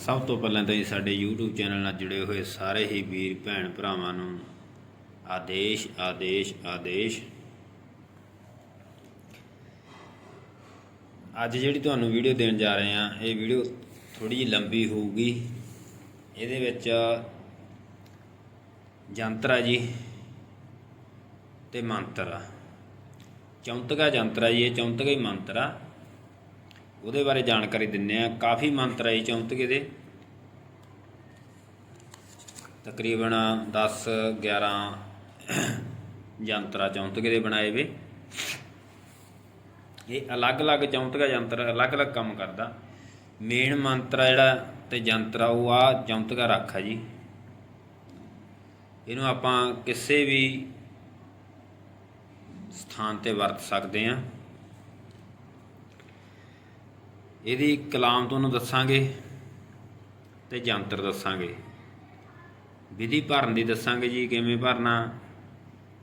ਸਭ ਤੋਂ ਪਹਿਲਾਂ ਤਾਂ ਜੀ ਸਾਡੇ YouTube ਚੈਨਲ ਨਾਲ ਜੁੜੇ ਹੋਏ ਸਾਰੇ ਹੀ ਵੀਰ, ਭੈਣ ਭਰਾਵਾਂ ਨੂੰ ਆਦੇਸ਼ ਆਦੇਸ਼ ਆਦੇਸ਼। ਅੱਜ ਜਿਹੜੀ ਤੁਹਾਨੂੰ ਵੀਡੀਓ ਦੇਣ ਜਾ ਰਹੇ ਹਾਂ, ਇਹ ਵੀਡੀਓ ਥੋੜੀ ਜਿਹੀ ਲੰਬੀ ਹੋਊਗੀ। ਇਹਦੇ ਵਿੱਚ ਯੰਤਰ ਆ ਜੀ ਤੇ ਮੰਤਰ ਆ। ਚੌਂਤਕਾ ਜੰਤਰ ਆ ਜੀ, ਇਹ ਚੌਂਤਕਾ ਹੀ ਮੰਤਰ ਆ। ਉਹਦੇ ਬਾਰੇ ਜਾਣਕਾਰੀ ਦਿੰਨੇ ਆ ਕਾਫੀ ਮੰਤਰ ਹੈ ਜੀ ਚੌਂਤਕੇ ਦੇ। ਤਕਰੀਬਨ 10 11 ਯੰਤਰ ਚੌਂਤਕੇ ਦੇ ਬਣਾਏ ਵੇ। ਇਹ ਅਲੱਗ-ਅਲੱਗ ਚੌਂਤਕਾ ਯੰਤਰ, ਅਲੱਗ-ਅਲੱਗ ਕੰਮ ਕਰਦਾ। ਮੇਨ ਮੰਤਰ ਆ ਜਿਹੜਾ ਤੇ ਯੰਤਰ ਆ, ਉਹ ਆ ਚੌਂਤਕਾ ਰੱਖ ਆ ਜੀ। ਇਹਨੂੰ ਆਪਾਂ ਕਿਸੇ ਵੀ ਸਥਾਨ ਤੇ ਵਰਤ ਸਕਦੇ ਆ ਇਹਦੀ ਕਲਾਮ ਤੁਹਾਨੂੰ ਦੱਸਾਂਗੇ ਤੇ ਜੰਤਰ ਦੱਸਾਂਗੇ। ਵਿਧੀ ਭਰਨ ਦੀ ਦੱਸਾਂਗੇ ਜੀ, ਕਿਵੇਂ ਭਰਨਾ,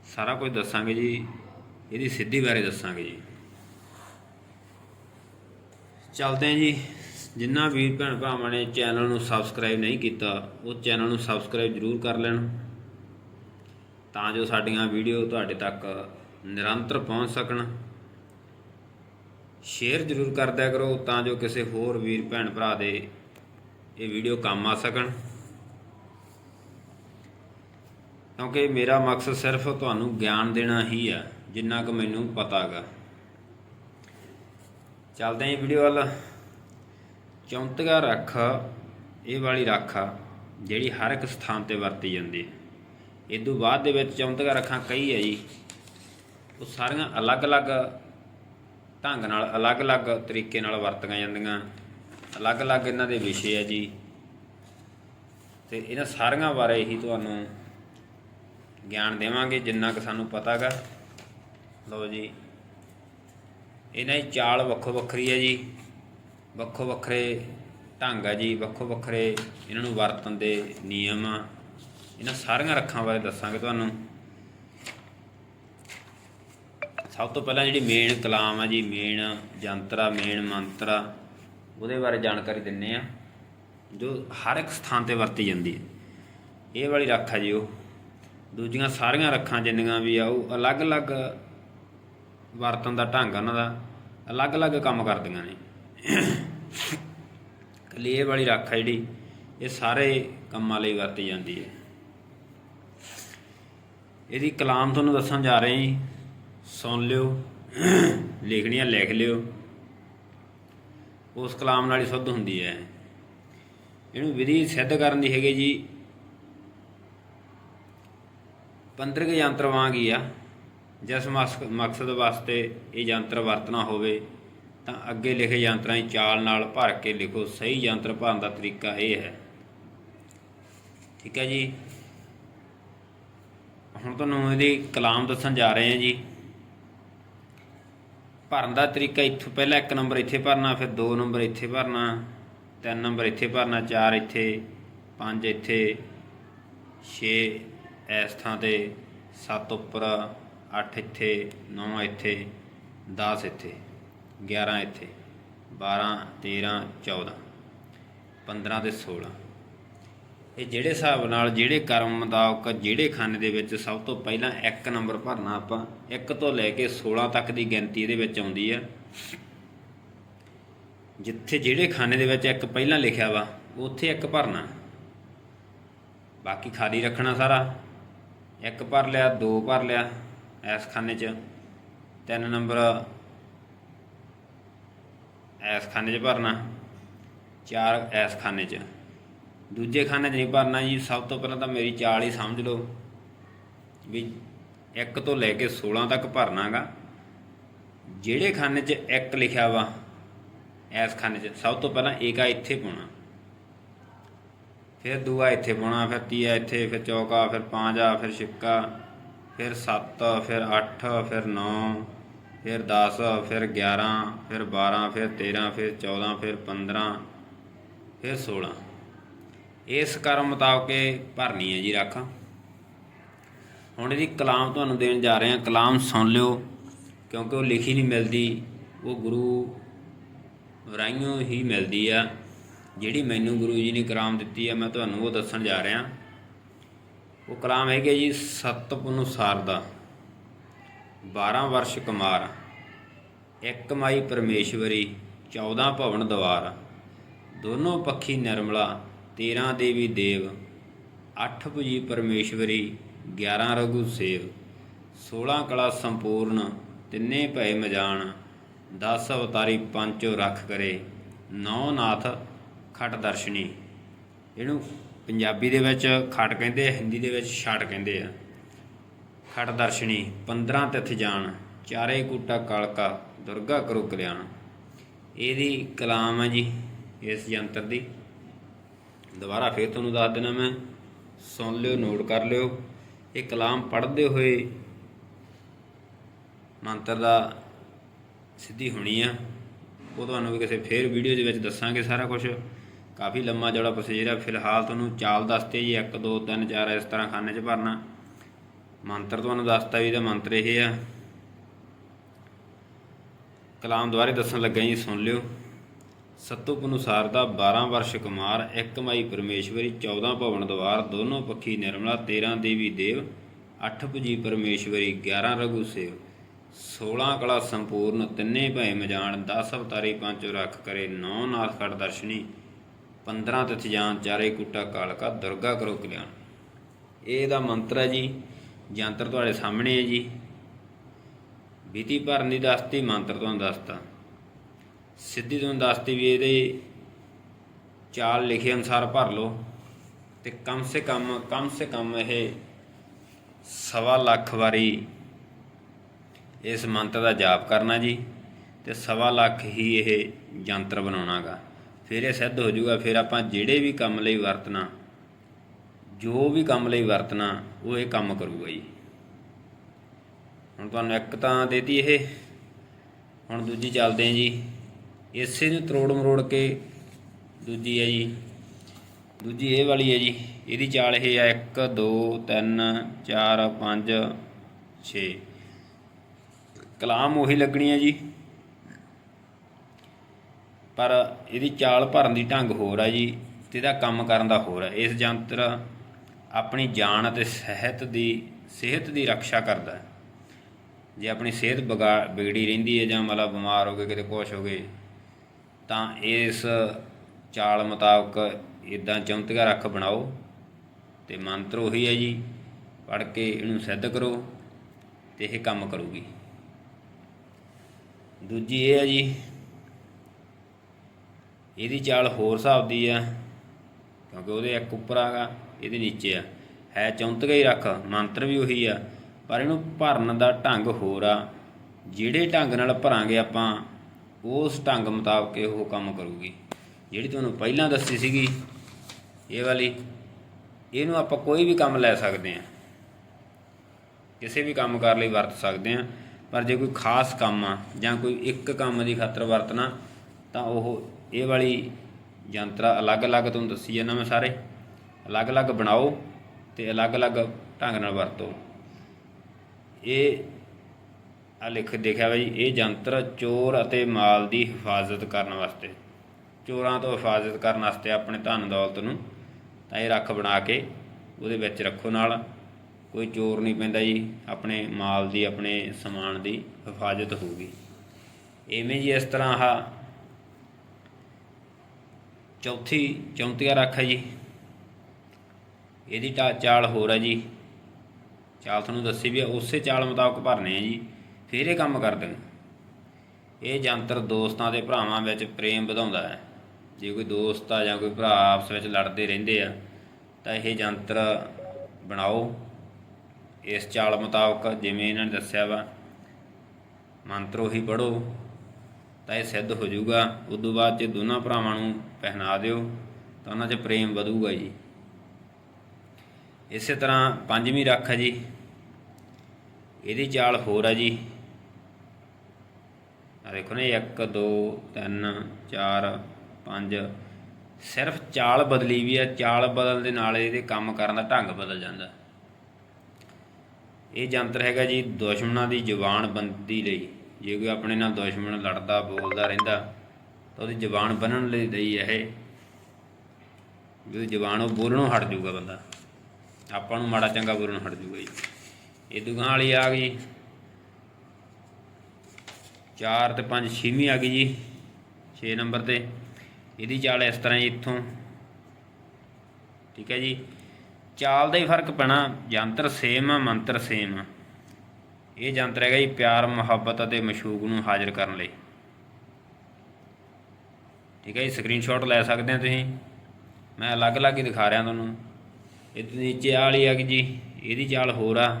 ਸਾਰਾ ਕੁਝ ਦੱਸਾਂਗੇ ਜੀ, ਇਹਦੀ ਸਿੱਧੀ ਬਾਰੇ ਦੱਸਾਂਗੇ ਜੀ। ਚੱਲਦੇ ਹਾਂ ਜੀ, ਜਿੰਨਾ ਵੀਰ ਭੈਣ ਭਰਾਵਾਂ ਨੇ ਚੈਨਲ ਨੂੰ ਸਬਸਕ੍ਰਾਈਬ ਨਹੀਂ ਕੀਤਾ, ਉਹ ਚੈਨਲ ਨੂੰ ਸਬਸਕ੍ਰਾਈਬ ਜ਼ਰੂਰ ਕਰ ਲੈਣ, ਤਾਂ ਜੋ ਸਾਡੀਆਂ ਵੀਡੀਓ ਤੁਹਾਡੇ ਤੱਕ ਨਿਰੰਤਰ ਪਹੁੰਚ ਸਕਣ। ਸ਼ੇਅਰ ਜ਼ਰੂਰ ਕਰਦਿਆ ਕਰੋ ਤਾਂ ਜੋ ਕਿਸੇ ਹੋਰ ਵੀਰ, ਭੈਣ, ਭਰਾ ਦੇ ਇਹ ਵੀਡੀਓ ਕੰਮ ਆ ਸਕਣ। ਕਿਉਂਕਿ ਮੇਰਾ ਮਕਸਦ ਸਿਰਫ ਤੁਹਾਨੂੰ ਗਿਆਨ ਦੇਣਾ ਹੀ ਆ, ਜਿੰਨਾ ਕੁ ਮੈਨੂੰ ਪਤਾ ਹੈਗਾ ਚੱਲਦੇ ਹਾਂ ਵੀਡੀਓ ਵੱਲ। ਚੌਂਤਗਾ ਰੱਖ, ਇਹ ਵਾਲੀ ਰੱਖ ਆ ਜਿਹੜੀ ਹਰ ਇੱਕ ਸਥਾਨ ਤੇ ਵਰਤੀ ਜਾਂਦੀ ਹੈ। ਇਦੋਂ ਬਾਅਦ ਦੇ ਵਿੱਚ ਚੌਂਤਗਾ ਰੱਖਾਂ ਕਈ ਹੈ ਜੀ। ਉਹ ਸਾਰੀਆਂ ਅਲੱਗ-ਅਲੱਗ ਢੰਗ ਨਾਲ ਅਲੱਗ-ਅਲੱਗ ਤਰੀਕੇ ਨਾਲ ਵਰਤੀਆਂ ਜਾਂਦੀਆਂ। ਅਲੱਗ-ਅਲੱਗ ਇਹਨਾਂ ਦੇ ਵਿਸ਼ੇ ਆ ਜੀ। ਤੇ ਇਹਨਾਂ ਸਾਰੀਆਂ ਬਾਰੇ ਹੀ ਤੁਹਾਨੂੰ ਗਿਆਨ ਦੇਵਾਂਗੇ, ਜਿੰਨਾ ਕਿ ਸਾਨੂੰ ਪਤਾ ਹੈਗਾ ਲਓ ਜੀ। ਇਹਨਾਂ ਦੀ ਚਾਲ ਵੱਖੋ ਵੱਖਰੀ ਹੈ ਜੀ। ਵੱਖੋ ਵੱਖਰੇ ਢੰਗ ਆ ਜੀ। ਵੱਖੋ ਵੱਖਰੇ ਇਹਨਾਂ ਨੂੰ ਵਰਤਣ ਦੇ ਨਿਯਮ ਆ। ਇਹਨਾਂ ਸਾਰੀਆਂ ਰੱਖਾਂ ਬਾਰੇ ਦੱਸਾਂਗੇ ਤੁਹਾਨੂੰ। ਸਭ ਤੋਂ ਪਹਿਲਾਂ ਜਿਹੜੀ ਮੇਨ ਕਲਾਮ ਆ ਜੀ, ਮੇਨ ਯੰਤਰ ਆ ਮੇਨ ਮੰਤਰਾ, ਉਹਦੇ ਬਾਰੇ ਜਾਣਕਾਰੀ ਦਿੰਨੇ ਆ, ਜੋ ਹਰ ਇੱਕ ਸਥਾਨ ਤੇ ਵਰਤੀ ਜਾਂਦੀ ਹੈ। ਇਹ ਵਾਲੀ ਰੱਖ ਆ ਜੀ ਉਹ। ਦੂਜੀਆਂ ਸਾਰੀਆਂ ਰੱਖਾਂ ਜਿੰਨੀਆਂ ਵੀ ਆ, ਉਹ ਅਲੱਗ-ਅਲੱਗ ਵਰਤਨ ਦਾ ਢੰਗ ਉਹਨਾਂ ਦਾ, ਅਲੱਗ-ਅਲੱਗ ਕੰਮ ਕਰਦੀਆਂ ਨੇ। ਕੱਲੀ ਇਹ ਵਾਲੀ ਰੱਖ ਆ ਜਿਹੜੀ, ਇਹ ਸਾਰੇ ਕੰਮਾਂ ਲਈ ਵਰਤੀ ਜਾਂਦੀ ਹੈ। ਇਹਦੀ ਕਲਾਮ ਤੁਹਾਨੂੰ ਦੱਸਣ ਜਾ ਰਹੇ ਹਾਂ ਜੀ। ਸੁਣ ਲਿਓ, ਲਿਖਣੀਆਂ ਲਿਖ ਲਿਓ। ਉਸ ਕਲਾਮ ਨਾਲ ਹੀ ਸੁੱਧ ਹੁੰਦੀ ਹੈ। ਇਹਨੂੰ ਵਿਧੀ ਸਿੱਧ ਕਰਨ ਦੀ ਹੈਗੀ ਜੀ। 15 ਯੰਤਰ ਵਾਂਗ ਹੀ ਆ। ਜਿਸ ਮਸ- ਮਕਸਦ ਵਾਸਤੇ ਇਹ ਯੰਤਰ ਵਰਤਣਾ ਹੋਵੇ, ਤਾਂ ਅੱਗੇ ਲਿਖੇ ਯੰਤਰਾਂ ਦੀ ਚਾਲ ਨਾਲ ਭਰ ਕੇ ਲਿਖੋ। ਸਹੀ ਯੰਤਰ ਭਰਨ ਦਾ ਤਰੀਕਾ ਇਹ ਹੈ। ਠੀਕ ਹੈ ਜੀ। ਹੁਣ ਤੁਹਾਨੂੰ ਇਹਦੀ ਕਲਾਮ ਦੱਸਣ ਜਾ ਰਹੇ ਹਾਂ ਜੀ। ਭਰਨ ਦਾ ਤਰੀਕਾ ਇੱਥੋਂ ਪਹਿਲਾਂ ਇੱਕ ਨੰਬਰ ਇੱਥੇ ਭਰਨਾ, ਫਿਰ ਦੋ ਨੰਬਰ ਇੱਥੇ ਭਰਨਾ, ਤਿੰਨ ਨੰਬਰ ਇੱਥੇ ਭਰਨਾ, ਚਾਰ ਇੱਥੇ, ਪੰਜ ਇੱਥੇ 6 ਇਸ ਥਾਂ ਤੇ 7 ਉੱਪਰ 8 ਇੱਥੇ 9 ਇੱਥੇ 10 ਇੱਥੇ 11 ਇੱਥੇ 12 13 14 15 ਤੇ 16 ਇਹ ਜਿਹੜੇ ਹਿਸਾਬ ਨਾਲ ਜਿਹੜੇ ਕਰਮ ਮੁਤਾਬਕ ਜਿਹੜੇ ਖਾਨੇ ਦੇ ਵਿੱਚ ਸਭ ਤੋਂ ਪਹਿਲਾਂ ਇੱਕ ਨੰਬਰ ਭਰਨਾ ਆਪਾਂ, ਇੱਕ ਤੋਂ ਲੈ ਕੇ 16 ਤੱਕ ਦੀ ਗਿਣਤੀ ਇਹਦੇ ਵਿੱਚ ਆਉਂਦੀ ਆ। ਜਿੱਥੇ ਜਿਹੜੇ ਖਾਨੇ ਦੇ ਵਿੱਚ ਇੱਕ ਪਹਿਲਾਂ ਲਿਖਿਆ ਵਾ, ਉੱਥੇ ਇੱਕ ਭਰਨਾ। ਬਾਕੀ ਖਾਲੀ ਰੱਖਣਾ ਸਾਰਾ। ਇੱਕ ਭਰ ਲਿਆ, ਦੋ ਭਰ ਲਿਆ ਇਸ ਖਾਨੇ 'ਚ। ਤਿੰਨ ਨੰਬਰ ਇਸ ਖਾਨੇ 'ਚ ਭਰਨਾ, ਚਾਰ ਇਸ ਖਾਨੇ 'ਚ। ਦੂਜੇ ਖਾਨੇ 'ਚ ਨਹੀਂ ਭਰਨਾ ਜੀ, ਸਭ ਤੋਂ ਪਹਿਲਾਂ ਤਾਂ ਮੇਰੀ ਚਾਲ ਹੀ ਸਮਝ ਲਓ ਵੀ 1 ਤੋਂ ਲੈ ਕੇ 16 ਤੱਕ ਭਰਨਾਗਾ। ਜਿਹੜੇ ਖਾਨੇ 'ਚ 1 ਲਿਖਿਆ ਵਾ, ਇਸ ਖਾਨੇ 'ਚ ਸਭ ਤੋਂ ਪਹਿਲਾਂ ਏਕਾ ਇੱਥੇ ਪਾਉਣਾ। ਫਿਰ ਦੂਆ ਇੱਥੇ ਪਾਉਣਾ, ਫਿਰ ਤੀਆ ਇੱਥੇ, ਫਿਰ ਚੌਕਾ, ਫਿਰ ਪਾਂਜਾ, ਫਿਰ ਛਿੱਕਾ, ਫਿਰ 7 ਫਿਰ 8 ਫਿਰ 9 ਫਿਰ 10 ਫਿਰ 11 ਫਿਰ 12 ਫਿਰ 13 ਫਿਰ 14 ਫਿਰ 15 ਫਿਰ 16 ਇਸ ਕਰਮ ਮੁਤਾਬਕ ਭਰਨੀ ਹੈ ਜੀ ਰੱਖ। ਹੁਣ ਇਹਦੀ ਕਲਾਮ ਤੁਹਾਨੂੰ ਦੇਣ ਜਾ ਰਹੇ ਹਾਂ। ਕਲਾਮ ਸੁਣ ਲਿਓ, ਕਿਉਂਕਿ ਉਹ ਲਿਖੀ ਨਹੀਂ ਮਿਲਦੀ। ਉਹ ਗੁਰੂ ਵਰਾਈਓ ਹੀ ਮਿਲਦੀ ਆ। ਜਿਹੜੀ ਮੈਨੂੰ ਗੁਰੂ ਜੀ ਨੇ ਕਲਾਮ ਦਿੱਤੀ ਆ, ਮੈਂ ਤੁਹਾਨੂੰ ਉਹ ਦੱਸਣ ਜਾ ਰਿਹਾ। ਉਹ ਕਲਾਮ ਹੈਗਾ ਜੀ ਸਤਪੁਨ ਸਾਰ ਦਾ 12 ਵਰਸ਼ ਕੁਮਾਰ। ਇੱਕ ਮਾਈ ਪਰਮੇਸ਼ਵਰੀ 14 ਭਵਨ ਦਵਾਰ। ਦੋਨੋਂ ਪੱਖੀ ਨਿਰਮਲਾ। 13 ਦੇਵੀ ਦੇਵ 8 ਭੁਜੀ ਪਰਮੇਸ਼ਵਰੀ 11 ਰਘੂ ਸੇਵ 16 ਕਲਾ ਸੰਪੂਰਨ, ਤਿੰਨੇ ਭੈ ਮਜਾਨ 10 ਅਵਤਾਰੀ ਪੰਚੋ ਰੱਖ ਕਰੇ, ਨੌ ਨਾਥ ਖਟ ਦਰਸ਼ਨੀ। ਇਹਨੂੰ ਪੰਜਾਬੀ ਦੇ ਵਿੱਚ ਖਟ ਕਹਿੰਦੇ ਆ, ਹਿੰਦੀ ਦੇ ਵਿੱਚ ਛਟ ਕਹਿੰਦੇ ਆ। ਖਟ ਦਰਸ਼ਨੀ 15 ਤਿਥ ਜਾਣ ਚਾਰੇ ਕੂਟਾ ਕਾਲਕਾ, ਦੁਰਗਾ ਕਰੋ ਕਲਿਆਣ। ਇਹਦੀ ਕਲਾਮ ਹੈ ਜੀ, ਇਸ ਯੰਤਰ ਦੀ। ਦੁਬਾਰਾ ਫੇਰ ਤੁਹਾਨੂੰ ਦੱਸ ਦੇਣਾ ਮੈਂ। ਸੁਣ ਲਿਓ ਨੋਟ ਕਰ ਲਿਓ। ਇਹ ਕਲਾਮ ਪੜ੍ਹਦੇ ਹੋਏ ਮੰਤਰ ਦਾ ਸਿੱਧੀ ਹੋਣੀ ਆ। ਉਹ ਤੁਹਾਨੂੰ ਵੀ ਕਿਸੇ ਫੇਰ ਵੀਡੀਓ ਦੇ ਵਿੱਚ ਦੱਸਾਂਗੇ ਸਾਰਾ ਕੁਝ ਕਾਫੀ ਲੰਮਾ ਜਿਹੜਾ ਪ੍ਰੋਸੀਜਰ ਆ। ਫਿਲਹਾਲ ਤੁਹਾਨੂੰ ਚਾਲ ਦੱਸਤੇ ਜੀ। 1 2 3 4 ਇਸ ਤਰ੍ਹਾਂ ਖਾਨੇ 'ਚ ਭਰਨਾ। ਮੰਤਰ ਤੁਹਾਨੂੰ ਦੱਸਤਾ ਵੀ ਇਹਦਾ ਮੰਤਰ ਇਹ ਆ। ਕਲਾਮ ਦੁਆਰੇ ਦੱਸਣ ਲੱਗਾ ਜੀ। ਸੁਣ ਲਿਓ। ਸਤੁਪ ਅਨੁਸਾਰ ਦਾ 12 ਵਰਸ਼ ਕੁਮਾਰ, ਇੱਕ ਮਾਈ ਪਰਮੇਸ਼ਵਰੀ 14 ਭਵਨ ਦਵਾਰ, ਦੋਨੋਂ ਪੱਖੀ ਨਿਰਮਲਾ 13 ਦੇਵੀ ਦੇਵ 8 ਭੁਜੀ ਪਰਮੇਸ਼ਵਰੀ 11 ਰਘੂ ਸੇਵ। 16 ਕਲਾ ਸੰਪੂਰਨ, ਤਿੰਨੇ ਭੈ ਮਜਾਨ 10 ਅਵਤਾਰੀ ਪੰਚੋ ਰੱਖ ਕਰੇ, ਨੌ ਨਾਥ ਖੜ ਦਰਸ਼ਨੀ 15 ਤਿਥ ਜਾਨ, ਚਾਰੇ ਕੁੱਟਾ ਕਾਲਕਾ, ਦੁਰਗਾ ਕਰੋ ਕਲਿਆਣ। ਇਹ ਦਾ ਮੰਤਰ ਹੈ ਜੀ ਯੰਤਰ ਤੁਹਾਡੇ ਸਾਹਮਣੇ ਹੈ ਜੀ। ਬੀਤੀ ਭਰਨ ਦੀ ਦੱਸਤੀ, ਮੰਤਰ ਤੁਹਾਨੂੰ ਦੱਸਤਾ ਸਿੱਧੀ ਤੁਹਾਨੂੰ ਦੱਸਦੀ ਵੀ ਇਹਦੇ ਚਾਲ ਲਿਖੇ ਅਨੁਸਾਰ ਭਰ ਲਓ ਤੇ ਕਮ ਸੇ ਕਮ ਕਮ ਸੇ ਕਮ ਇਹ ਸਵਾ ਲੱਖ ਵਾਰੀ ਇਸ ਮੰਤਰ ਦਾ ਜਾਪ ਕਰਨਾ ਜੀ ਤੇ ਸਵਾ ਲੱਖ ਹੀ ਇਹ ਯੰਤਰ ਬਣਾਉਣਾਗਾ। ਫਿਰ ਇਹ ਸਿੱਧ ਹੋ ਜਾਊਗਾ, ਫਿਰ ਆਪਾਂ ਜਿਹੜੇ ਵੀ ਕੰਮ ਲਈ ਵਰਤਣਾ, ਜੋ ਵੀ ਕੰਮ ਲਈ ਵਰਤਣਾ, ਉਹ ਇਹ ਕੰਮ ਕਰੂਗਾ ਜੀ। ਹੁਣ ਤੁਹਾਨੂੰ ਇੱਕ ਤਾਂ ਦੇਤੀ ਇਹ, ਹੁਣ ਦੂਜੀ ਚੱਲਦੇ ਹਾਂ ਜੀ। ਇਸੇ ਨੂੰ ਤਰੋੜ ਮਰੋੜ ਕੇ ਦੂਜੀ ਹੈ ਜੀ। ਦੂਜੀ ਇਹ ਵਾਲੀ ਹੈ ਜੀ। ਇਹਦੀ ਚਾਲ ਇਹ ਆ 1 2 3 4 5 6 ਕਲਾਮ ਉਹੀ ਲੱਗਣੀ ਹੈ ਜੀ। ਪਰ ਇਹਦੀ ਚਾਲ ਭਰਨ ਦੀ ਢੰਗ ਹੋਰ ਹੈ ਜੀ ਤੇ ਇਹਦਾ ਕੰਮ ਕਰਨ ਦਾ ਹੋਰ ਹੈ ਇਸ ਯੰਤਰ ਆਪਣੀ ਜਾਨ ਅਤੇ ਸਿਹਤ ਦੀ ਸਿਹਤ ਦੀ ਰੱਖਿਆ ਕਰਦਾ। ਹੈ ਜੇ ਆਪਣੀ ਸਿਹਤ ਵਿਗਾ ਵਿਗੜੀ ਰਹਿੰਦੀ ਹੈ ਜਾਂ ਮਤਲਬ ਬਿਮਾਰ ਹੋ ਗਏ, ਕਿਤੇ ਕੁਛ ਹੋ ਗਏ ਤਾਂ ਇਸ ਚਾਲ ਮੁਤਾਬਕ ਇਦਾਂ ਚੌਂਤੀਆ ਰੱਖ ਬਣਾਓ ਤੇ ਮੰਤਰ ਉਹੀ ਹੈ ਜੀ, ਪੜ੍ਹ ਕੇ ਇਹਨੂੰ ਸਿੱਧ ਕਰੋ ਤੇ ਇਹ ਕੰਮ ਕਰੂਗੀ। ਦੂਜੀ ਇਹ ਹੈ ਜੀ, ਇਹਦੀ ਚਾਲ ਹੋਰ ਹਿਸਾਬ ਦੀ ਆ, ਕਿਉਂਕਿ ਉਹਦੇ ਇੱਕ ਉੱਪਰ ਆਗਾ, ਇਹਦੇ ਨੀਚੇ ਆ। ਹੈ ਚੌਂਤੀਆ ਹੀ ਰੱਖ, ਮੰਤਰ ਵੀ ਉਹੀ ਆ, ਪਰ ਇਹਨੂੰ ਭਰਨ ਦਾ ਢੰਗ ਹੋਰ ਆ। ਜਿਹੜੇ ਢੰਗ ਨਾਲ ਭਰਾਂਗੇ ਆਪਾਂ ਉਸ ਢੰਗ ਮੁਤਾਬਕ ਇਹ ਉਹ ਕੰਮ ਕਰੂਗੀ। ਜਿਹੜੀ ਤੁਹਾਨੂੰ ਪਹਿਲਾਂ ਦੱਸੀ ਸੀਗੀ, ਇਹ ਵਾਲੀ, ਇਹਨੂੰ ਆਪਾਂ ਕੋਈ ਵੀ ਕੰਮ ਲੈ ਸਕਦੇ ਹਾਂ। ਕਿਸੇ ਵੀ ਕੰਮ ਕਰ ਲਈ ਵਰਤ ਸਕਦੇ ਹਾਂ, ਪਰ ਜੇ ਕੋਈ ਖਾਸ ਕੰਮ ਆ, ਜਾਂ ਕੋਈ ਇੱਕ ਕੰਮ ਦੀ ਖਾਤਰ ਵਰਤਣਾ, ਤਾਂ ਉਹ ਇਹ ਵਾਲੀ ਯੰਤਰ ਅਲੱਗ-ਅਲੱਗ ਤੁਹਾਨੂੰ ਦੱਸੀ ਜਾਂਦਾ ਮੈਂ ਸਾਰੇ। ਅਲੱਗ-ਅਲੱਗ ਬਣਾਓ ਤੇ ਅਲੱਗ-ਅਲੱਗ ਢੰਗ ਨਾਲ ਵਰਤੋ। ਇਹ ਆ ਲਿਖ ਦੇਖਿਆ ਬਾਈ ਇਹ ਯੰਤਰ ਚੋਰ ਅਤੇ ਮਾਲ ਦੀ ਹਿਫਾਜ਼ਤ ਕਰਨ ਵਾਸਤੇ। ਚੋਰਾਂ ਤੋਂ ਹਿਫਾਜ਼ਤ ਕਰਨ ਵਾਸਤੇ ਆਪਣੇ ਧਨ ਦੌਲਤ ਨੂੰ ਤਾਂ ਇਹ ਰੱਖ ਬਣਾ ਕੇ ਉਹਦੇ ਵਿੱਚ ਰੱਖੋ ਨਾਲ। ਕੋਈ ਚੋਰ ਨਹੀਂ ਪੈਂਦਾ ਜੀ, ਆਪਣੇ ਮਾਲ ਦੀ, ਆਪਣੇ ਸਮਾਨ ਦੀ ਹਿਫਾਜ਼ਤ ਹੋਊਗੀ। ਐਵੇਂ ਜੀ ਇਸ ਤਰ੍ਹਾਂ ਆ ਚੌਥੀ, ਚੌਂਤੀਆ ਰੱਖ ਹੈ ਜੀ। ਇਹਦੀ ਟਾ- ਚਾਲ ਹੋਰ ਹੈ ਜੀ। ਚਾਲ ਤੁਹਾਨੂੰ ਦੱਸੀ ਵੀ ਉਸੇ ਚਾਲ ਮੁਤਾਬਕ ਭਰਨੇ ਆ ਜੀ। ਫਿਰ ਇਹ ਕੰਮ ਕਰਦੇ ਨੇ ਇਹ ਯੰਤਰ ਦੋਸਤਾਂ ਤੇ ਭਰਾਵਾਂ ਵਿੱਚ ਪ੍ਰੇਮ ਵਧਾਉਂਦਾ ਹੈ। ਜੇ ਕੋਈ ਦੋਸਤ ਆ ਜਾਂ ਕੋਈ ਭਰਾ ਆਪਸ ਵਿੱਚ ਲੜਦੇ ਰਹਿੰਦੇ ਆ, ਤਾਂ ਇਹ ਯੰਤਰ ਬਣਾਓ। ਇਸ ਚਾਲ ਮੁਤਾਬਕ ਜਿਵੇਂ ਇਹਨਾਂ ਨੇ ਦੱਸਿਆ ਵਾ, ਮੰਤਰ ਉਹੀ ਪੜੋ ਤਾਂ ਇਹ ਸਿੱਧ ਹੋ ਜਾਊਗਾ। ਉਸ ਤੋਂ ਬਾਅਦ ਜੇ ਦੋਨਾਂ ਭਰਾਵਾਂ ਨੂੰ ਪਹਿਨਾ ਦਿਓ, ਤਾਂ ਉਹਨਾਂ 'ਚ ਪ੍ਰੇਮ ਵਧੂਗਾ ਜੀ। ਇਸੇ ਤਰ੍ਹਾਂ ਪੰਜਵੀਂ ਰੱਖ ਹੈ ਜੀ। ਇਹਦੀ ਚਾਲ ਹੋਰ ਹੈ ਜੀ। ਦੇਖੋ ਨਾ 1 2 3 4 5 ਸਿਰਫ ਚਾਲ ਬਦਲੀ ਵੀ ਹੈ ਚਾਲ ਬਦਲਣ ਦੇ ਨਾਲ ਇਹਦੇ ਕੰਮ ਕਰਨ ਦਾ ਢੰਗ ਬਦਲ ਜਾਂਦਾ। ਇਹ ਯੰਤਰ ਹੈਗਾ ਜੀ ਦੁਸ਼ਮਣਾਂ ਦੀ ਜ਼ੁਬਾਨ ਬੰਦੀ ਲਈ। ਜੇ ਕੋਈ ਆਪਣੇ ਨਾਲ ਦੁਸ਼ਮਣ ਲੜਦਾ, ਬੋਲਦਾ, ਰਹਿੰਦਾ, ਤਾਂ ਉਹਦੀ ਜ਼ੁਬਾਨ ਬੰਨਣ ਲਈ ਲਈ ਇਹ। ਜਦੋਂ ਜ਼ਬਾਨ ਉਹ ਬੋਲਣੋਂ ਹਟ ਜਾਊਗਾ ਬੰਦਾ। ਆਪਾਂ ਨੂੰ ਮਾੜਾ ਚੰਗਾ ਬੋਲਣੋਂ ਹਟ ਜਾਊਗਾ ਜੀ। ਇਹ ਦੁਗਾਂ ਵਾਲੀ ਆ ਗਈ। ਚਾਰ ਤੇ ਪੰਜ ਛੇਵੀਂ ਆ ਗਈ ਜੀ 6 ਨੰਬਰ ਤੇ। ਇਹਦੀ ਚਾਲ ਇਸ ਤਰ੍ਹਾਂ ਜੀ ਇੱਥੋਂ। ਠੀਕ ਹੈ ਜੀ। ਚਾਲ ਦਾ ਹੀ ਫ਼ਰਕ ਪੈਣਾ, ਯੰਤਰ ਸੇਮ ਆ, ਮੰਤਰ ਸੇਮ ਆ। ਇਹ ਯੰਤਰ ਹੈਗਾ ਜੀ ਪਿਆਰ, ਮੁਹੱਬਤ ਅਤੇ ਮਸ਼ੂਕ ਨੂੰ ਹਾਜ਼ਰ ਕਰਨ ਲਈ। ਠੀਕ ਹੈ ਜੀ ਸਕਰੀਨਸ਼ਾਟ ਲੈ ਸਕਦੇ ਆ ਤੁਸੀਂ। ਮੈਂ ਅਲੱਗ-ਅਲੱਗ ਹੀ ਦਿਖਾ ਰਿਹਾ ਤੁਹਾਨੂੰ। ਇਹ ਤੋਂ ਨੀਚੇ ਆਹ ਵਾਲੀ ਆ ਕਿ ਜੀ, ਇਹਦੀ ਚਾਲ ਹੋਰ ਆ।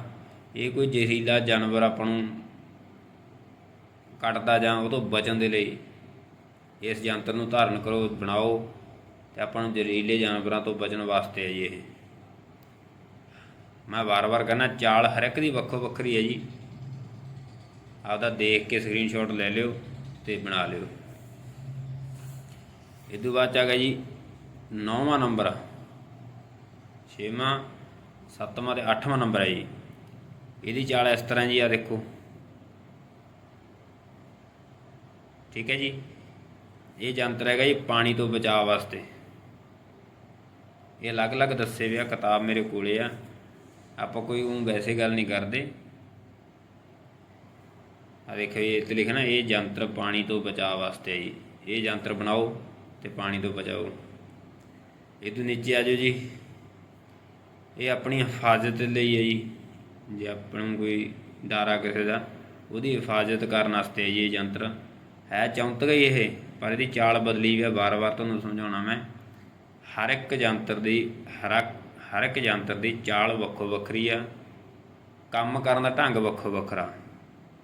ਇਹ ਕੋਈ ਜ਼ਹਿਰੀਲਾ ਜਾਨਵਰ ਆਪਾਂ ਨੂੰ ਕੱਟਦਾ ਜਾਂ ਉਹ ਤੋਂ ਬਚਣ ਦੇ ਲਈ ਇਸ ਯੰਤਰ ਨੂੰ ਧਾਰਨ ਕਰੋ, ਬਣਾਓ ਤੇ ਆਪਾਂ ਨੂੰ ਜ਼ਹਿਰੀਲੇ ਜਾਨਵਰਾਂ ਤੋਂ ਬਚਣ ਵਾਸਤੇ ਹੈ ਜੀ ਇਹ। ਮੈਂ ਵਾਰ-ਵਾਰ ਕਹਿੰਦਾ, ਚਾਲ ਹਰ ਇੱਕ ਦੀ ਵੱਖੋ ਵੱਖਰੀ ਹੈ ਜੀ। ਆਪਦਾ ਦੇਖ ਕੇ ਸਕਰੀਨਸ਼ਾਟ ਲੈ ਲਿਓ ਤੇ ਬਣਾ ਲਿਓ। ਇਹ ਤੋਂ ਬਾਅਦ 'ਚ ਆ ਗਿਆ ਜੀ, ਨੌਵਾਂ ਨੰਬਰ ਛੇਵਾਂ, ਸੱਤਵਾਂ ਤੇ ਅੱਠਵਾਂ ਨੰਬਰ ਹੈ ਜੀ। ਇਹਦੀ ਚਾਲ ਇਸ ਤਰ੍ਹਾਂ ਜੀ ਆ ਦੇਖੋ। ਠੀਕ ਹੈ ਜੀ। ਇਹ ਯੰਤਰ ਹੈਗਾ ਜੀ ਪਾਣੀ ਤੋਂ ਬਚਾਅ ਵਾਸਤੇ। ਇਹ ਅਲੱਗ-ਅਲੱਗ ਦੱਸੇ ਹੋਏ ਆ, ਕਿਤਾਬ ਮੇਰੇ ਕੋਲੇ ਆ। ਆਪਾਂ ਕੋਈ ਉਹ ਵੈਸੇ ਗੱਲ ਨਹੀਂ ਕਰਦੇ। ਆ ਦੇਖੋ ਇਹ ਤੇ ਲਿਖਣਾ ਇਹ ਯੰਤਰ ਪਾਣੀ ਤੋਂ ਬਚਾਅ ਵਾਸਤੇ ਹੈ ਜੀ। ਇਹ ਯੰਤਰ ਬਣਾਓ ਤੇ ਪਾਣੀ ਤੋਂ ਬਚਾਓ। ਇਹ ਤੋਂ ਨੀਚੇ ਆ ਜਾਓ ਜੀ। ਇਹ ਆਪਣੀ ਹਿਫਾਜ਼ਤ ਲਈ ਹੈ ਜੀ। ਜੇ ਆਪਾਂ ਨੂੰ ਕੋਈ ਡਾਰਾ ਕਿਸੇ ਦਾ, ਉਹਦੀ ਹਿਫਾਜ਼ਤ ਕਰਨ ਵਾਸਤੇ ਹੈ ਜੀ ਇਹ ਯੰਤਰ ਹੈ ਚੌਂਤ ਗਈ ਇਹ, ਪਰ ਇਹਦੀ ਚਾਲ ਬਦਲੀ ਵੀ ਹੈ ਵਾਰ-ਵਾਰ ਤੁਹਾਨੂੰ ਸਮਝਾਉਣਾ ਮੈਂ। ਹਰ ਇੱਕ ਯੰਤਰ ਦੀ, ਹਰ ਹਰ ਇੱਕ ਯੰਤਰ ਦੀ ਚਾਲ ਵੱਖੋ ਵੱਖਰੀ ਆ। ਕੰਮ ਕਰਨ ਦਾ ਢੰਗ ਵੱਖੋ ਵੱਖਰਾ।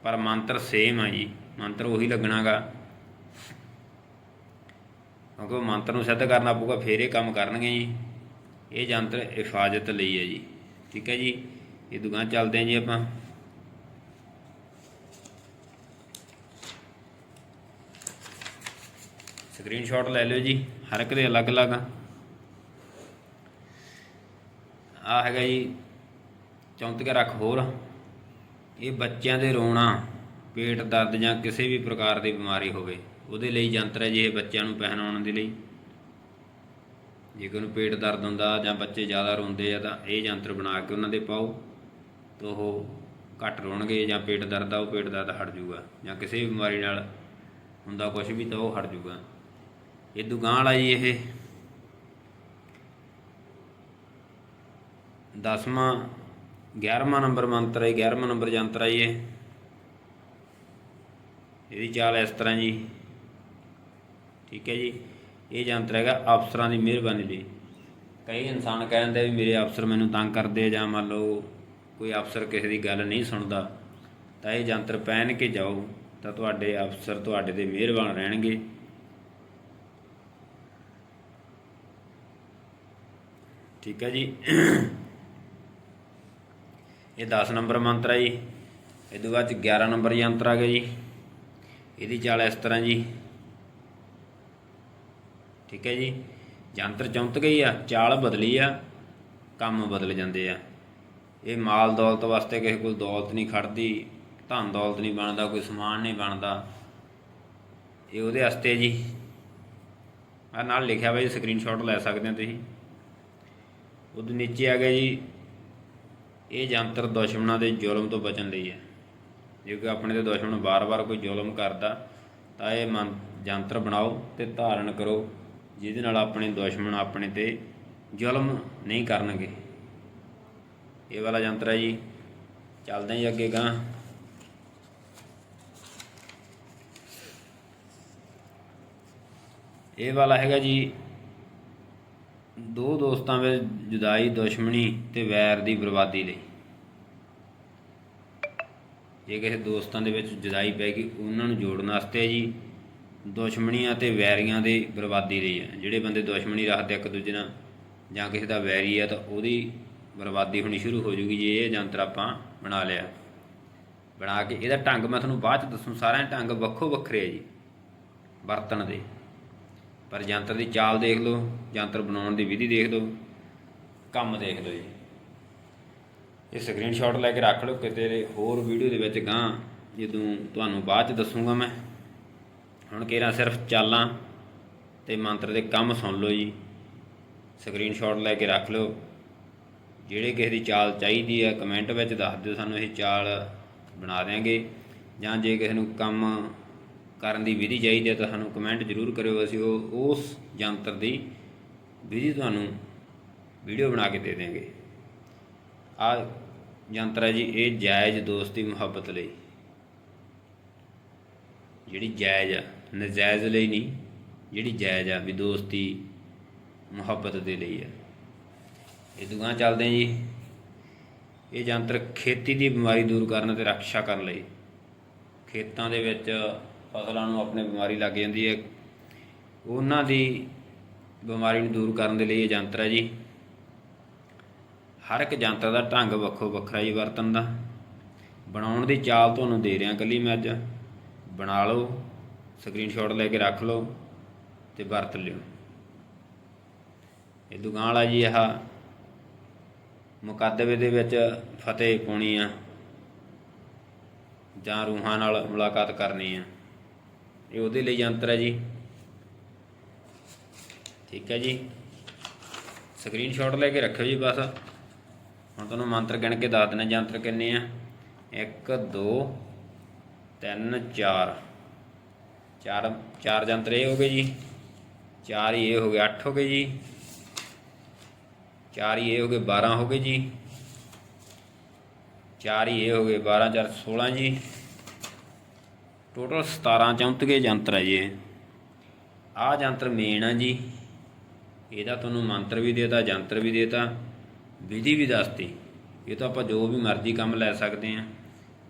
ਪਰ ਮੰਤਰ ਸੇਮ ਆ ਜੀ। ਮੰਤਰ ਉਹੀ ਲੱਗਣਾਗਾ। ਕਿਉਂਕਿ ਮੰਤਰ ਨੂੰ ਸਿੱਧ ਕਰਨਾ ਪਊਗਾ, ਫੇਰ ਇਹ ਕੰਮ ਕਰਨਗੇ ਜੀ। ਇਹ ਯੰਤਰ ਹਿਫਾਜ਼ਤ ਲਈ ਹੈ ਜੀ। ਠੀਕ ਹੈ ਜੀ? ਇਹ ਦੁਕਾਨ ਚੱਲਦੇ ਹਾਂ ਜੀ ਆਪਾਂ। ਸਕਰੀਨਸ਼ਾਟ ਲੈ ਲਿਓ ਜੀ, ਹਰ ਇੱਕ ਦੇ ਅਲੱਗ-ਅਲੱਗ ਆ। ਹੈਗਾ ਜੀ ਚੌਂਤਕੇ ਰੱਖ ਹੋਰ। ਇਹ ਬੱਚਿਆਂ ਦੇ ਰੋਣਾ, ਪੇਟ ਦਰਦ ਜਾਂ ਕਿਸੇ ਵੀ ਪ੍ਰਕਾਰ ਦੀ ਬਿਮਾਰੀ ਹੋਵੇ, ਉਹਦੇ ਲਈ ਯੰਤਰ ਹੈ ਜੀ ਇਹ ਬੱਚਿਆਂ ਨੂੰ ਪਹਿਨਾਉਣ ਦੇ ਲਈ। ਜੇ ਕੋਈ ਨੂੰ ਪੇਟ ਦਰਦ ਹੁੰਦਾ ਜਾਂ ਬੱਚੇ ਜ਼ਿਆਦਾ ਰੋਂਦੇ ਆ ਤਾਂ ਇਹ ਯੰਤਰ ਬਣਾ ਕੇ ਉਹਨਾਂ ਦੇ ਪਾਓ। ਤਾਂ ਉਹ ਘੱਟ ਰੋਣਗੇ ਜਾਂ ਪੇਟ ਦਰਦ ਆ, ਉਹ ਪੇਟ ਦਰਦ ਹਟ ਜਾਊਗਾ ਜਾਂ ਕਿਸੇ ਵੀ ਬਿਮਾਰੀ ਨਾਲ ਹੁੰਦਾ ਕੁਝ ਵੀ ਤਾਂ ਉਹ ਹਟ ਜਾਊਗਾ ਇਹ ਦੁਕਾਨ ਵਾਲਾ ਜੀ ਇਹ। ਦਸਵਾਂ 11ਵਾਂ ਨੰਬਰ ਮੰਤਰ ਹੈ 11ਵਾਂ ਨੰਬਰ ਯੰਤਰ ਹੈ ਜੀ ਇਹ। ਇਹਦੀ ਚਾਲ ਇਸ ਤਰ੍ਹਾਂ ਜੀ। ਠੀਕ ਹੈ ਜੀ। ਇਹ ਯੰਤਰ ਹੈਗਾ ਅਫਸਰਾਂ ਦੀ ਮਿਹਰਬਾਨੀ ਲਈ। ਕਈ ਇਨਸਾਨ ਕਹਿੰਦੇ ਵੀ ਮੇਰੇ ਅਫਸਰ ਮੈਨੂੰ ਤੰਗ ਕਰਦੇ ਜਾਂ ਮੰਨ ਲਓ ਕੋਈ ਅਫਸਰ ਕਿਸੇ ਦੀ ਗੱਲ ਨਹੀਂ ਸੁਣਦਾ, ਤਾਂ ਇਹ ਯੰਤਰ ਪਹਿਨ ਕੇ ਜਾਓ, ਤਾਂ ਤੁਹਾਡੇ ਅਫਸਰ ਤੁਹਾਡੇ ਤੇ ਮਿਹਰਬਾਨ ਰਹਿਣਗੇ। ਠੀਕ ਹੈ ਜੀ। ਇਹ 10 ਨੰਬਰ ਮੰਤਰ ਹੈ ਜੀ। ਇਹ ਤੋਂ ਬਾਅਦ 'ਚ 11 ਨੰਬਰ ਯੰਤਰ ਆ ਗਿਆ ਜੀ। ਇਹਦੀ ਚਾਲ ਇਸ ਤਰ੍ਹਾਂ ਜੀ। ਠੀਕ ਹੈ ਜੀ। ਯੰਤਰ ਚੌਂਤ ਗਈ ਆ, ਚਾਲ ਬਦਲੀ ਆ, ਕੰਮ ਬਦਲ ਜਾਂਦੇ ਆ। ਇਹ ਮਾਲ ਦੌਲਤ ਵਾਸਤੇ ਕਿਸੇ ਕੋਲ ਦੌਲਤ ਨਹੀਂ ਖੜਦੀ, ਧਨ ਦੌਲਤ ਨਹੀਂ ਬਣਦਾ, ਕੋਈ ਸਮਾਨ ਨਹੀਂ ਬਣਦਾ। ਇਹ ਉਹਦੇ ਵਾਸਤੇ ਜੀ। ਆ ਨਾਲ ਲਿਖਿਆ ਹੋਇਆ ਜੀ ਸਕਰੀਨਸ਼ਾਟ ਲੈ ਸਕਦੇ ਹੋ ਤੁਸੀਂ। ਉਦੋਂ ਨੀਚੇ ਆ ਗਿਆ ਜੀ। ਇਹ ਯੰਤਰ ਦੁਸ਼ਮਣਾਂ ਦੇ ਜ਼ੁਲਮ ਤੋਂ ਬਚਣ ਲਈ ਹੈ। ਜੇ ਆਪਣੇ ਤੇ ਦੁਸ਼ਮਣ ਬਾਰ-ਬਾਰ ਕੋਈ ਜ਼ੁਲਮ ਕਰਦਾ, ਤਾਂ ਇਹ ਮੰ ਯੰਤਰ ਬਣਾਓ ਤੇ ਧਾਰਨ ਕਰੋ, ਜਿਹਦੇ ਨਾਲ ਆਪਣੇ ਦੁਸ਼ਮਣ ਆਪਣੇ ਤੇ ਜ਼ੁਲਮ ਨਹੀਂ ਕਰਨਗੇ। ਇਹ ਵਾਲਾ ਯੰਤਰ ਹੈ ਜੀ। ਚੱਲਦੇ ਹਾਂ ਅੱਗੇ ਗਾਂ ਇਹ ਵਾਲਾ ਹੈਗਾ ਜੀ। ਦੋ ਦੋਸਤਾਂ ਵਿੱਚ ਜੁਦਾਈ, ਦੁਸ਼ਮਣੀ ਤੇ ਵੈਰ ਦੀ ਬਰਬਾਦੀ ਲਈ। ਜੇ ਕਿਸੇ ਦੋਸਤਾਂ ਦੇ ਵਿੱਚ ਜੁਦਾਈ ਪੈ ਗਈ, ਉਹਨਾਂ ਨੂੰ ਜੋੜਨ ਵਾਸਤੇ ਜੀ ਦੁਸ਼ਮਣੀਆਂ ਤੇ ਵੈਰੀਆਂ ਦੀ ਬਰਬਾਦੀ ਲਈ ਹੈ। ਜਿਹੜੇ ਬੰਦੇ ਦੁਸ਼ਮਣੀ ਰੱਖਦੇ ਇੱਕ ਦੂਜੇ ਨਾਲ, ਜਾਂ ਕਿਸੇ ਦਾ ਵੈਰੀ ਹੈ ਤਾਂ ਉਹਦੀ ਬਰਬਾਦੀ ਹੋਣੀ ਸ਼ੁਰੂ ਹੋ ਜੂਗੀ ਜੇ ਇਹ ਯੰਤਰ ਆਪਾਂ ਬਣਾ ਲਿਆ। ਬਣਾ ਕੇ ਇਹਦਾ ਢੰਗ ਮੈਂ ਤੁਹਾਨੂੰ ਬਾਅਦ ਚ ਦੱਸੂ, ਸਾਰਿਆਂ ਢੰਗ ਵੱਖੋ ਵੱਖਰੇ ਹੈ ਜੀ, ਵਰਤਣ ਦੇ। ਪਰ ਯੰਤਰ ਦੀ ਚਾਲ ਦੇਖ ਲਓ ਯੰਤਰ ਬਣਾਉਣ ਦੀ ਵਿਧੀ ਦੇਖ ਲਓ, ਕੰਮ ਦੇਖ ਲਓ ਜੀ। ਇਹ ਸਕਰੀਨਸ਼ਾਟ ਲੈ ਕੇ ਰੱਖ ਲਓ, ਕਿਤੇ ਹੋਰ ਵੀਡੀਓ ਦੇ ਵਿੱਚ ਗਾਂ ਜਦੋਂ ਤੁਹਾਨੂੰ ਬਾਅਦ ਚ ਦੱਸੂਗਾ ਮੈਂ। ਹੁਣ ਕਿਹੜਾ ਸਿਰਫ ਚਾਲਾਂ ਤੇ ਮੰਤਰ ਦੇ ਕੰਮ ਸੁਣ ਲਓ ਜੀ। ਸਕਰੀਨਸ਼ਾਟ ਲੈ ਕੇ ਰੱਖ ਲਓ। ਜਿਹੜੇ ਕਿਸੇ ਦੀ ਚਾਲ ਚਾਹੀਦੀ ਹੈ ਕਮੈਂਟ ਵਿੱਚ ਦੱਸ ਦਿਓ, ਸਾਨੂੰ ਅਸੀਂ ਚਾਲ ਬਣਾ ਦਿਆਂਗੇ। ਜਾਂ ਜੇ ਕਿਸੇ ਨੂੰ ਕੰਮ ਕਰਨ ਦੀ ਵਿਧੀ ਚਾਹੀਦੀ ਹੈ ਤਾਂ ਸਾਨੂੰ ਕਮੈਂਟ ਜ਼ਰੂਰ ਕਰਿਓ ਅਸੀਂ ਉਹ, ਉਸ ਯੰਤਰ ਦੀ ਵਿਧੀ ਤੁਹਾਨੂੰ ਵੀਡੀਓ ਬਣਾ ਕੇ ਦੇ ਦੇਵਾਂਗੇ ਆ ਯੰਤਰ ਹੈ ਜੀ, ਇਹ ਜਾਇਜ਼ ਦੋਸਤੀ ਮੁਹੱਬਤ ਲਈ। ਜਿਹੜੀ ਜਾਇਜ਼ ਆ, ਨਜਾਇਜ਼ ਲਈ ਨਹੀਂ, ਜਿਹੜੀ ਜਾਇਜ਼ ਆ ਵੀ ਦੋਸਤੀ ਮੁਹੱਬਤ ਦੇ ਲਈ ਆ। ਇਹ ਦੁਗਾਂ ਚੱਲਦੇ ਜੀ। ਇਹ ਯੰਤਰ ਖੇਤੀ ਦੀ ਬਿਮਾਰੀ ਦੂਰ ਕਰਨ ਤੇ ਰੱਖਿਆ ਕਰਨ ਲਈ। ਖੇਤਾਂ ਦੇ ਵਿੱਚ ਫਸਲਾਂ ਨੂੰ ਆਪਣੇ ਬਿਮਾਰੀ ਲੱਗ ਜਾਂਦੀ ਹੈ। ਉਹਨਾਂ ਦੀ ਬਿਮਾਰੀ ਨੂੰ ਦੂਰ ਕਰਨ ਦੇ ਲਈ ਇਹ ਯੰਤਰ ਹੈ ਜੀ। ਹਰ ਇੱਕ ਯੰਤਰ ਦਾ ਢੰਗ ਵੱਖੋ ਵੱਖਰਾ ਹੀ ਵਰਤਣ ਦਾ। ਬਣਾਉਣ ਦੀ ਚਾਲ ਤੁਹਾਨੂੰ ਦੇ ਰਿਹਾ ਕੱਲੀ ਮੈਂ ਅੱਜ। ਬਣਾ ਲਓ ਸਕਰੀਨਸ਼ਾਟ ਲੈ ਕੇ ਰੱਖ ਲਓ ਤੇ ਵਰਤ ਲਿਓ। ਇਹ ਦੁਕਾਨ ਵਾਲਾ ਜੀ, ਆਹ ਮੁਕੱਦਮੇ ਦੇ ਵਿੱਚ ਫਤਿਹ ਪਾਉਣੀ ਆ ਜਾਂ ਰੂਹਾਂ ਨਾਲ ਮੁਲਾਕਾਤ ਕਰਨੀ ਆ। ਇਹ ਉਹਦੇ ਲਈ ਯੰਤਰ ਹੈ ਜੀ। ਠੀਕ ਹੈ ਜੀ। ਸਕਰੀਨਸ਼ਾਟ ਲੈ ਕੇ ਰੱਖਿਓ ਜੀ ਬਸ। ਹੁਣ ਤੁਹਾਨੂੰ ਮੰਤਰ ਗਿਣ ਕੇ ਦੱਸ ਦੇਣਾ ਯੰਤਰ ਕਿੰਨੇ ਆ। 1 2 3 4 ਚਾਰ ਚਾਰ ਯੰਤਰ ਇਹ ਹੋ ਗਏ ਜੀ। ਚਾਰ ਹੀ ਇਹ ਹੋ ਗਏ 8 ਹੋ ਗਏ ਜੀ। ਚਾਰ ਹੀ ਇਹ ਹੋ ਗਏ 12 ਹੋ ਗਏ ਜੀ। ਚਾਰ ਹੀ ਇਹ ਹੋ ਗਏ 12 ਚਾਰ 16 ਜੀ। ਟੋਟਲ 17 ਚੌਂਤਗੇ ਯੰਤਰ ਹੈ ਜੀ ਆਹ ਯੰਤਰ ਮੇਨ ਆ ਜੀ। ਇਹਦਾ ਤੁਹਾਨੂੰ ਮੰਤਰ ਵੀ ਦੇਤਾ ਯੰਤਰ ਵੀ ਦੇਤਾ, ਵਿਧੀ ਵੀ ਦੱਸਤੀ। ਇਹ ਤਾਂ ਆਪਾਂ ਜੋ ਵੀ ਮਰਜ਼ੀ ਕੰਮ ਲੈ ਸਕਦੇ ਆ।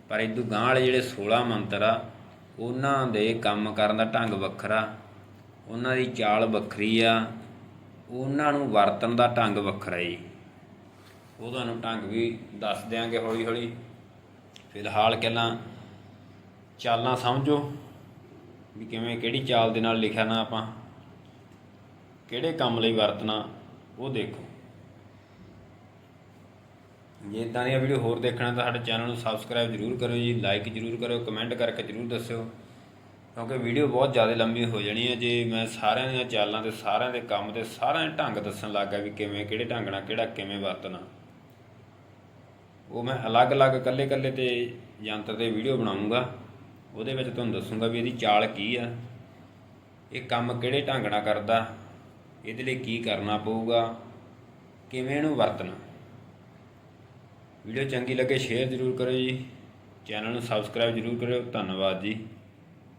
ਪਰ ਇਦੋਂ ਗਾਂ ਵਾਲੇ ਜਿਹੜੇ 16 ਮੰਤਰ ਆ, ਉਹਨਾਂ ਦੇ ਕੰਮ ਕਰਨ ਦਾ ਢੰਗ ਵੱਖਰਾ, ਉਹਨਾਂ ਦੀ ਚਾਲ ਵੱਖਰੀ ਆ, ਉਹਨਾਂ ਨੂੰ ਵਰਤਣ ਦਾ ਢੰਗ ਵੱਖਰਾ ਜੀ। ਉਹ ਤੁਹਾਨੂੰ ਢੰਗ ਵੀ ਦੱਸ ਦਿਆਂਗੇ ਹੌਲੀ ਹੌਲੀ ਫਿਲਹਾਲ ਪਹਿਲਾਂ ਚਾਲਾਂ ਸਮਝੋ ਵੀ ਕਿਵੇਂ ਕਿਹੜੀ ਚਾਲ ਦੇ ਨਾਲ ਲਿਖਿਆ ਨਾ ਆਪਾਂ, ਕਿਹੜੇ ਕੰਮ ਲਈ ਵਰਤਣਾ, ਉਹ ਦੇਖੋ। ਜੇ ਇਦਾਂ ਦੀਆਂ ਵੀਡੀਓ ਹੋਰ ਦੇਖਣਾ ਤਾਂ ਸਾਡੇ ਚੈਨਲ ਨੂੰ ਸਬਸਕ੍ਰਾਈਬ ਜ਼ਰੂਰ ਕਰਿਓ ਜੀ ਲਾਈਕ ਜ਼ਰੂਰ ਕਰਿਓ ਕਮੈਂਟ ਕਰਕੇ ਜ਼ਰੂਰ ਦੱਸਿਓ, ਕਿਉਂਕਿ ਵੀਡੀਓ ਬਹੁਤ ਜ਼ਿਆਦਾ ਲੰਮੀ ਹੋ ਜਾਣੀ ਹੈ। ਜੇ ਮੈਂ ਸਾਰਿਆਂ ਦੀਆਂ ਚਾਲਾਂ ਤੇ ਸਾਰਿਆਂ ਦੇ ਕੰਮ ਤੇ ਸਾਰਿਆਂ ਦੇ ਢੰਗ ਦੱਸਣ ਲੱਗਾ ਵੀ ਕਿਵੇਂ, ਕਿਹੜੇ ਢੰਗ ਨਾਲ ਕਿਹੜਾ ਕਿਵੇਂ ਵਰਤਣਾ, ਉਹ ਮੈਂ ਅਲੱਗ-ਅਲੱਗ, ਇਕੱਲੇ-ਇਕੱਲੇ ਤੇ ਯੰਤਰ ਤੇ ਵੀਡੀਓ ਬਣਾਉਂਗਾ। ਉਹਦੇ ਵਿੱਚ ਤੁਹਾਨੂੰ ਦੱਸੂਗਾ ਵੀ ਇਹਦੀ ਚਾਲ ਕੀ ਆ। ਇਹ ਕੰਮ ਕਿਹੜੇ ਢੰਗ ਨਾਲ ਕਰਦਾ, ਇਹਦੇ ਲਈ ਕੀ ਕਰਨਾ ਪਊਗਾ, ਕਿਵੇਂ ਇਹਨੂੰ ਵਰਤਣਾ। ਵੀਡੀਓ ਚੰਗੀ ਲੱਗੇ ਸ਼ੇਅਰ ਜ਼ਰੂਰ ਕਰਿਓ ਜੀ। ਚੈਨਲ ਨੂੰ ਸਬਸਕ੍ਰਾਈਬ ਜ਼ਰੂਰ ਕਰਿਓ। ਧੰਨਵਾਦ ਜੀ।